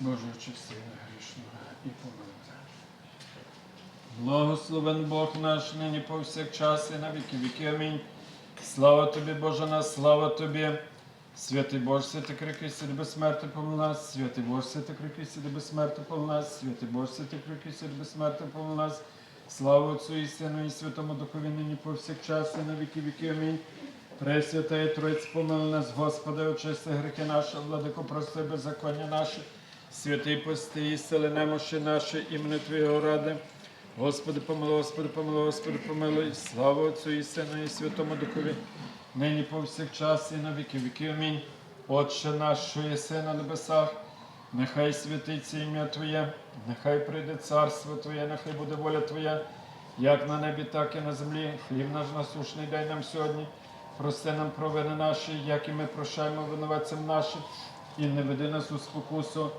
Боже, очисти мене грішного і помилуй. Благословен Бог наш нині повсякчас і на віки віки. Амінь. Слава тобі, Боже наш, слава тобі. Святий Боже, святий крики, сиди безсмерти помил нас, святий Боже, святий крики, сиди безсмерти помил нас, святий Боже, святий крики, сиди безсмерти помил нас. Слава Отцю і Сину і Святому Духові нині повсякчас і на віки віки. Амінь. Пресвята і Троїць, помили нас, Господи, очисти гріхи наші, владико, прости беззаконня наші, святий пости і сили немощі наші, імени Твоєго ради. Господи, помилуй, Господи, помилуй, Господи, помилуй. Слава Отцю і Сину і Святому Духові, нині повсякчас і на віки віки. Амінь. Отче наш, що єси на небесах, нехай святиться ім'я Твоє, нехай прийде царство Твоє, нехай буде воля Твоя, як на небі, так і на землі. Хліб наш насушний дай нам сьогодні. Прости нам провини наші, як і ми прощаємо винуватцям нашим, і не веди нас у спокусу,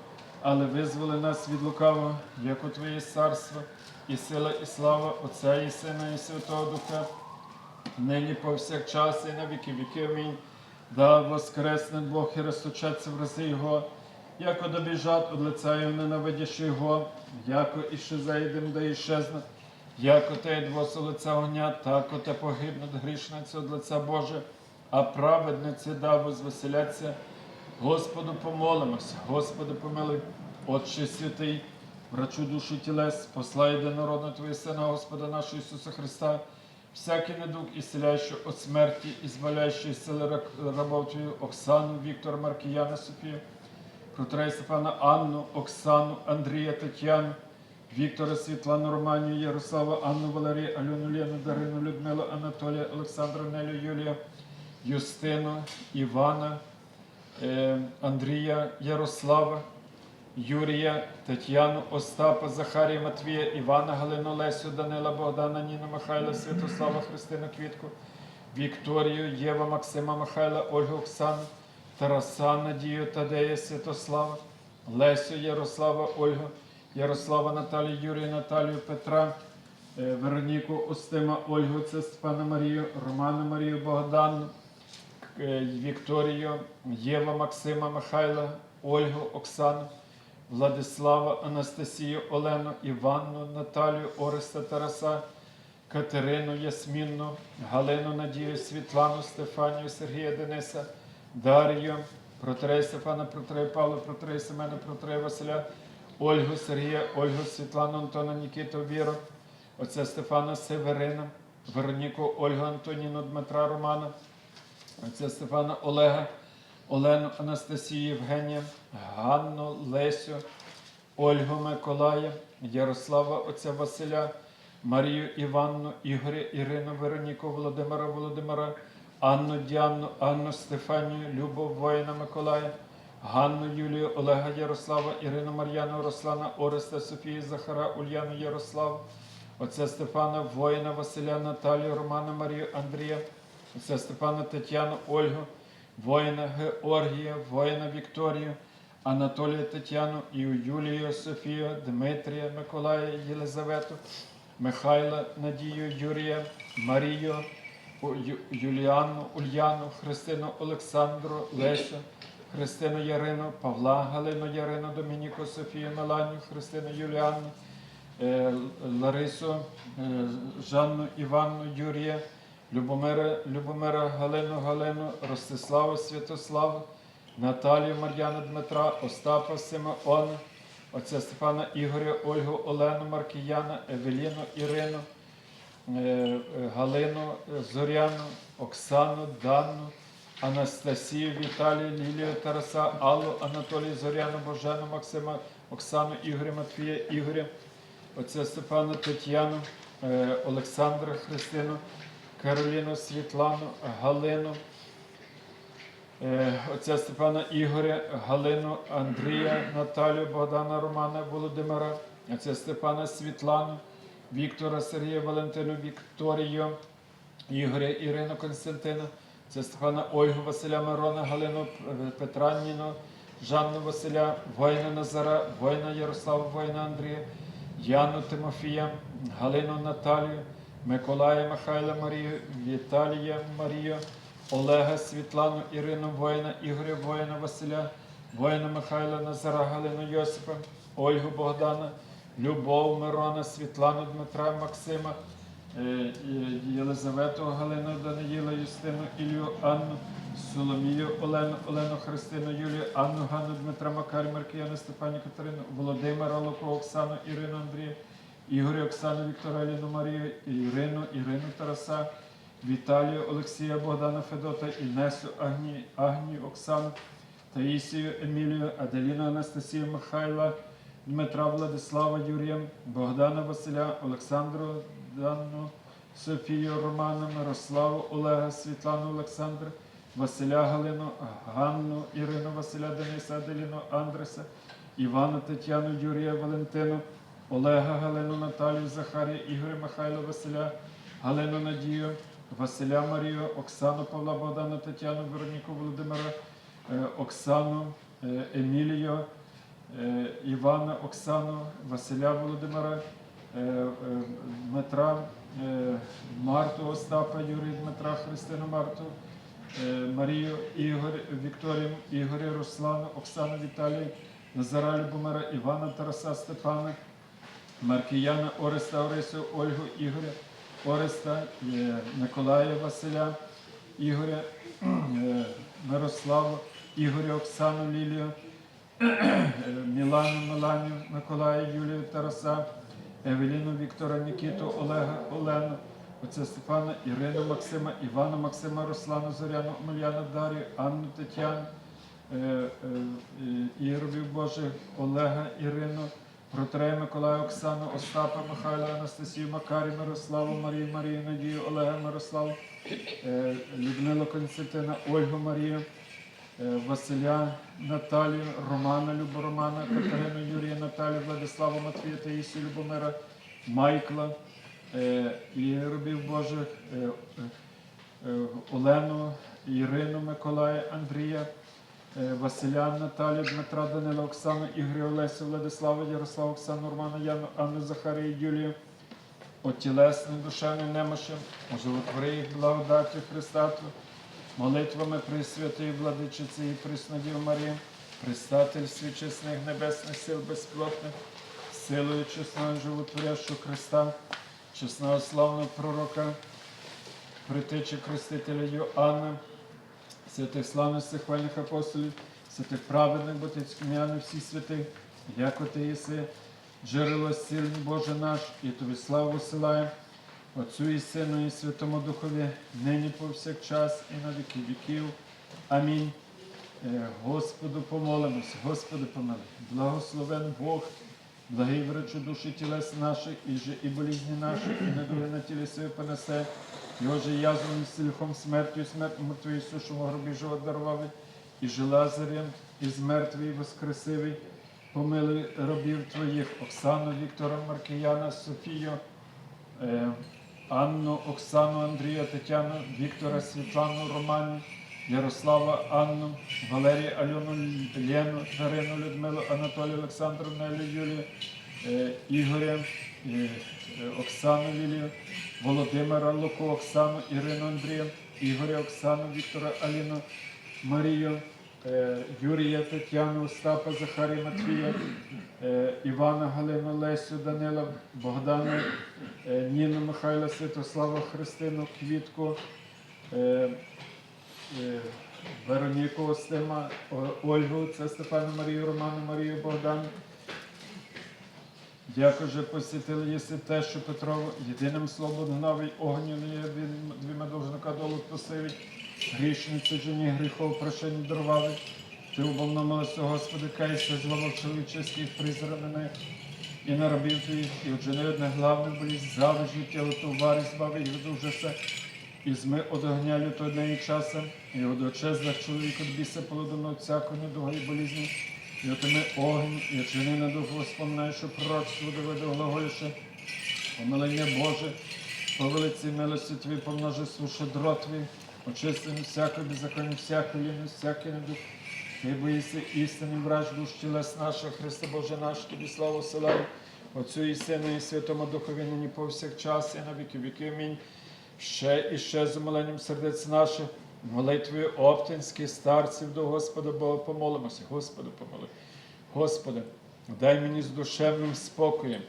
але визволи нас від лукавого, як у Твоє царство, і сила, і слава Отця і Сина, і Святого Духа, нині повсякчас і на віки віки. Амінь. Да воскресне Бог і розточаться в рази Його, яко добіжать од лиця Його ненавидящи Його, яко і ще заїдем, да і щезне. Як оте двосе лиця огня, так оте погибнуть грішниці від лиця Боже, а праведниці да возвеселяться. Господу помолимося, Господи помилуй, Отче святий, врачу душу тілес, послай єдинородного Твоє Сина, Господа нашого Ісуса Христа, всякий недуг ісціляючий від смерті, і зваляючий з сили рабов Твою, Оксану, Віктора, Маркіяна, Софію, Протрей Стефана, Анну, Оксану, Андрія, Тетяну, Віктора, Світлану, Романію, Ярослава, Анну, Валерію, Альону, Лену, Дарину, Людмилу, Анатолія, Олександра, Нелю, Юлія, Юстину, Івана, Андрія, Ярослава, Юрія, Тетяну, Остапа, Захарія, Матвія, Івана, Галину, Лесю, Данила, Богдана, Ніну, Михайла, Святослава, Христину, Квітку, Вікторію, Єва, Максима, Михайла, Ольгу, Оксану, Тараса, Надію, Тадея, Святослава, Лесю, Ярослава, Ольгу, Ярослава, Наталію, Юрія, Наталію, Петра, е, Вероніку, Устима, Ольгу, це Степана Марію, Романа Марію, Богдану, е, Вікторію, Єва, Максима, Михайла, Ольгу, Оксану, Владислава, Анастасію, Олену, Іванну, Наталію, Ореста, Тараса, Катерину, Ясмінну, Галину, Надію, Світлану, Стефанію, Сергія, Дениса, Дар'ю, Протерей Стефана, Протерей Павла, Протерей Семена, Протерей Василя, Ольгу, Сергія, Ольгу, Світлану, Антона, Нікіту, Віру, отця Стефана Северина, Вероніку, Ольгу, Антоніну, Дмитра, Романа, отця Стефана Олега, Олену, Анастасію, Євгенія, Ганну, Лесю, Ольгу Миколая, Ярослава, отця Василя, Марію Іванну, Ігоря, Ірину, Вероніку, Володимира, Володимира, Анну Діанну, Анну Стефанію, Любов, воїна Миколая, Ганну Юлію, Олега Ярослава, Ірину Мар'яну, Руслана, Ореста, Софію, Захара, Ульяну, Ярославу, отця Стефана, воїна Василя, Наталію, Романа, Марію, Андрія, отця Степана, Тетяну, Ольгу, воїна Георгія, воїна Вікторію, Анатолія Тетяну, і Юлію, Софію, Дмитрія, Миколая, Єлизавету, Михайла, Надію, Юрія, Марію, У- Ю- Юліану, Ульяну, Христину, Олександру, Лесю, Христину Ярину, Павла, Галину Ярину, Домініку, Софію, Меланію, Христину Юліану, е, Ларису, е, Жанну, Іванну, Юрія, Любомира, Любомира, Галину, Галину, Ростиславу, Святославу, Наталію, Мар'яну, Дмитра, Остапа, Симеона, отця Степана Ігоря, Ольгу, Олену, Маркіяна, Евеліну, Ірину, е, е, Галину, е, Зоряну, Оксану, Данну, Анастасію, Віталію, Лілію, Тараса, Аллу, Анатолію, Зоряну, Божену, Максима, Оксану, Ігоря, Матвія, Ігоря, отця Степана, Тетяну, Олександра, Христину, Кароліну, Світлану, Галину, е, отця Степана Ігоря, Галину, Андрія, Наталію, Богдана, Романа, Володимира, отця Степана Світлану, Віктора, Сергія, Валентину, Вікторію, Ігоря, Ірину, Константина, це Стефана Ольгу, Василя Мирона, Галину П- Петра Ніну, Жанну Василя, воїна Назара, воїна Ярослава, воїна Андрія, Яну Тимофія, Галину Наталію, Миколая Михайла Марію, Віталія Марію, Олега Світлану, Ірину воїна, Ігоря воїна Василя, воїна Михайла Назара, Галину Йосипа, Ольгу Богдана, Любов Мирона, Світлану Дмитра, Максима, е, Єлизавету Галину Даниїла, Юстину, Ілію, Анну, Соломію, Олену, Олену Христину, Юлію, Анну, Ганну, Дмитра, Макарі, Маркіяну, Степані, Катерину, Володимира, Луку, Оксану, Ірину, Андрія, Ігоря, Оксану, Віктора, Еліну, Марію, Ірину, Ірину, Тараса, Віталію, Олексія, Богдана, Федота, Інесу, Агні, Агнію, Оксану, Таїсію, Емілію, Аделіну, Анастасію, Михайла, Дмитра, Владислава, Юрія, Богдана, Василя, Олександру, Данну, Софію, Романа, Мирославу, Олега, Світлану, Олександра, Василя, Галину, Ганну, Ірину, Василя, Дениса, Аделіну, Андреса, Івана, Тетяну, Юрія, Валентину, Олега, Галину, Наталію, Захарія, Ігоря, Михайла, Василя, Галину, Надію, Василя, Марію, Оксану, Павла, Богдана, Тетяну, Вероніку, Володимира, е, Оксану, е, Емілію, е, Івана, Оксану, Василя Володимира, Дмитра, Марту, Остапа, Юрія Дмитра, Христину Марту, Марію, Ігор, Вікторію, Ігоря, Руслану, Оксану, Віталію, Назара Любомира, Івана, Тараса, Степана, Маркіяна, Ореста, Орису, Ольгу, Ігоря, Ореста, е, Миколая, Василя, Ігоря, е, Мирославу, Ігоря, Оксану, Лілію, е, Мілану, Меланію, Миколая, Юлію, Тараса, Евеліну, Віктора, Нікіту, Олега, Олену, отця Степана, Ірину, Максима, Івана, Максима, Руслану, Зоряну, Омельяну, Дар'ю, Анну, Тетяну, е, Божих, Олега, Ірину, Протрея Миколая, Оксану, Остапа, Михайла, Анастасію, Макарі, Мирославу, Марію, Марію, Надію, Олега, Мирославу, е, Людмилу Константина, Ольгу Марію, е, Василя, Наталію, Романа, Любу Романа, Катерину, Юрія, Наталію, Владиславу, Матвія, Таїсію, Любомира, Майкла, е, і робів Божих, Олену, Ірину, Миколая, Андрія, Василя, Наталію, Дмитра, Данила, Оксану, Ігоря, Олесю, Владислава, Ярослава, Оксану, Романа, Яну, Анну, Захарію, Юлію, отілесним душевним немощем, оживотвори їх благодаттю Христа, Тво- молитвами Пресвятої Владичиці і Преснодів Марії, Пристательстві чесних небесних сил безплотних, силою чесного животворящого Христа, чесного славного пророка, притечі Крестителя Йоанна, святих славних хвальних апостолів, святих праведних ботицьком'яни всі святих, як ти єси, джерело сильний Боже наш, і тобі славу силаємо, Отцю і Сину, і Святому Духові, нині повсякчас, і на віки віків. Амінь. Е, Господу помолимось, Господи помилуй. Благословен Бог, благий врачу душі тілес наших, і же і болізні наші, і недуги на тілі своє понесе. Його же язвом і сильхом смертю, і смерть мертвої сушому гробі живот дарував, і же Лазарем, і з мертвий воскресивий. Помилуй робів твоїх, Оксану, Віктора, Маркіяна, Софію, е, Анну, Оксану, Андрія, Тетяну, Віктора, Світлану, Роману, Ярослава, Анну, Валерія, Альону, Лену, Дарину, Людмилу, Анатолію, Олександру, Нелю, Юлію, е, Ігоря, Оксану Лілію, Володимира, Луку, Оксану, Ірину, Андрія, Ігоря, Оксану, Віктора, Аліну, Марію, е, Юрія, Тетяну, Остапа, Захарія, Матвія, е, Івана, Галину, Лесю, Данила, Богдана, е, Ніну, Михайла, Святослава, Христину, Квітку, е, е, Вероніку, Остима, Ольгу, це Степану Марію, Роману, Марію, Богдану. Дякую, що посітили єси те, що Петрово єдиним словом гнавий огню не є двіма довжника долу посивить. Грішниці жені гріхов прощення дарували. Ти обовномилися, Господи, кайся, злово чоловіческих призранених і наробив ти їх, і оджени одне главне болість, завжди тіло товари, збави їх від ужаса. І зми од огня і часом, і од очезлих чоловік від біса полудоно всякої недуги і болізні, і отими огонь, і очини на дух воспоминай, що пророчство доведе глаголіше, помилення Боже, по велиці милості Твій помножи суше дрот Твій, очистим всякої беззаконня, всякої ліни, всякий недух. Ти боїся істинним врач душ тілес наших, Христе Боже наш, Тобі славу силаю, Отцю і Сину, і Святому Духові, нині повсякчас, і на віки віки. Амінь. Ще і ще з умиленням сердець наших, Молитвою оптинських старців до Господа Бога помолимося. Господи, помоли. Господи, дай мені з душевним спокоєм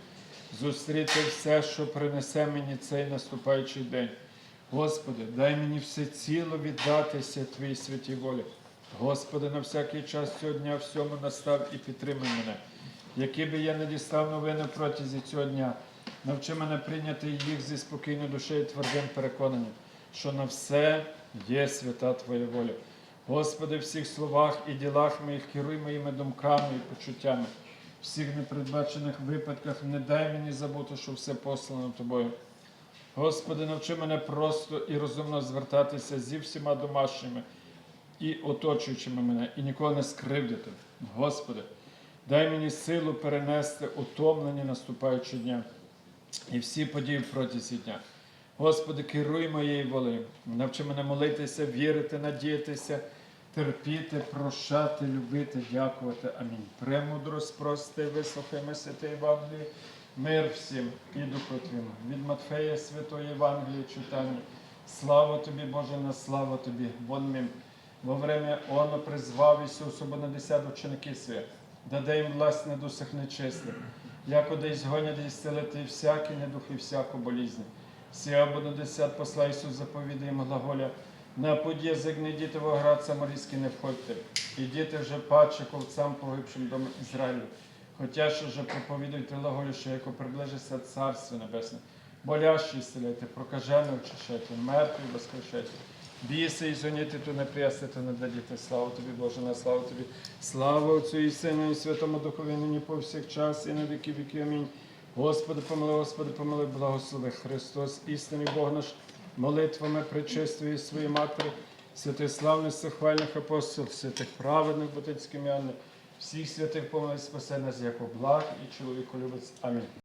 зустріти все, що принесе мені цей наступаючий день. Господи, дай мені все ціло віддатися Твоїй святій волі. Господи, на всякий час цього дня всьому настав і підтримай мене. Які би я не дістав новини протязі цього дня, навчи мене прийняти їх зі спокійною душею і твердим переконанням, що на все є свята Твоя воля. Господи, в всіх словах і ділах моїх керуй моїми думками і почуттями. Всіх непередбачених випадках не дай мені забути, що все послано Тобою. Господи, навчи мене просто і розумно звертатися зі всіма домашніми і оточуючими мене, і нікого не скривдити. Господи, дай мені силу перенести утомлені наступаючі дня і всі події протязі дня. Господи, керуй моєю волею, навчи мене молитися, вірити, надіятися, терпіти, прощати, любити, дякувати. Амінь. Премудрость, прости, вислухаймо святе Євангеліє, мир всім і Духу Твому. Від Матфея Святої Євангелії читання. Слава тобі, Боже, на слава тобі. Вон мим. Во время оно призвав Ісус обонадесят ученики свої, даде їм власть над усіх нечистих, одесь гонять і зцілити всякі недух і всяку болізнь. Всі обонадесят посла Ісус заповідає їм глаголя, на не йдіте в оград не входьте, ідіте вже паче ковцам погибшим дому Ізраїлю. Хоча що же проповідуйте глаголю, що яко приближиться Царство Небесне, болящі ісцеляйте, прокажене очищайте, мертві воскрешайте. Біси і зоніти, то не приясти, то не дадіте. Слава тобі, Боже, на славу тобі. Слава Отцю і Сину, і Святому Духові, нині повсякчас, і на віки віки. Амінь. Господи, помилуй, Господи, помилуй, благослови Христос, істинний Бог наш, молитвами причистої своєї Матері, святих славних сухвальних апостол, святих праведних ботицьких м'яних, всіх святих помилуй, спасе нас, як благ і чоловіку любець. Амінь.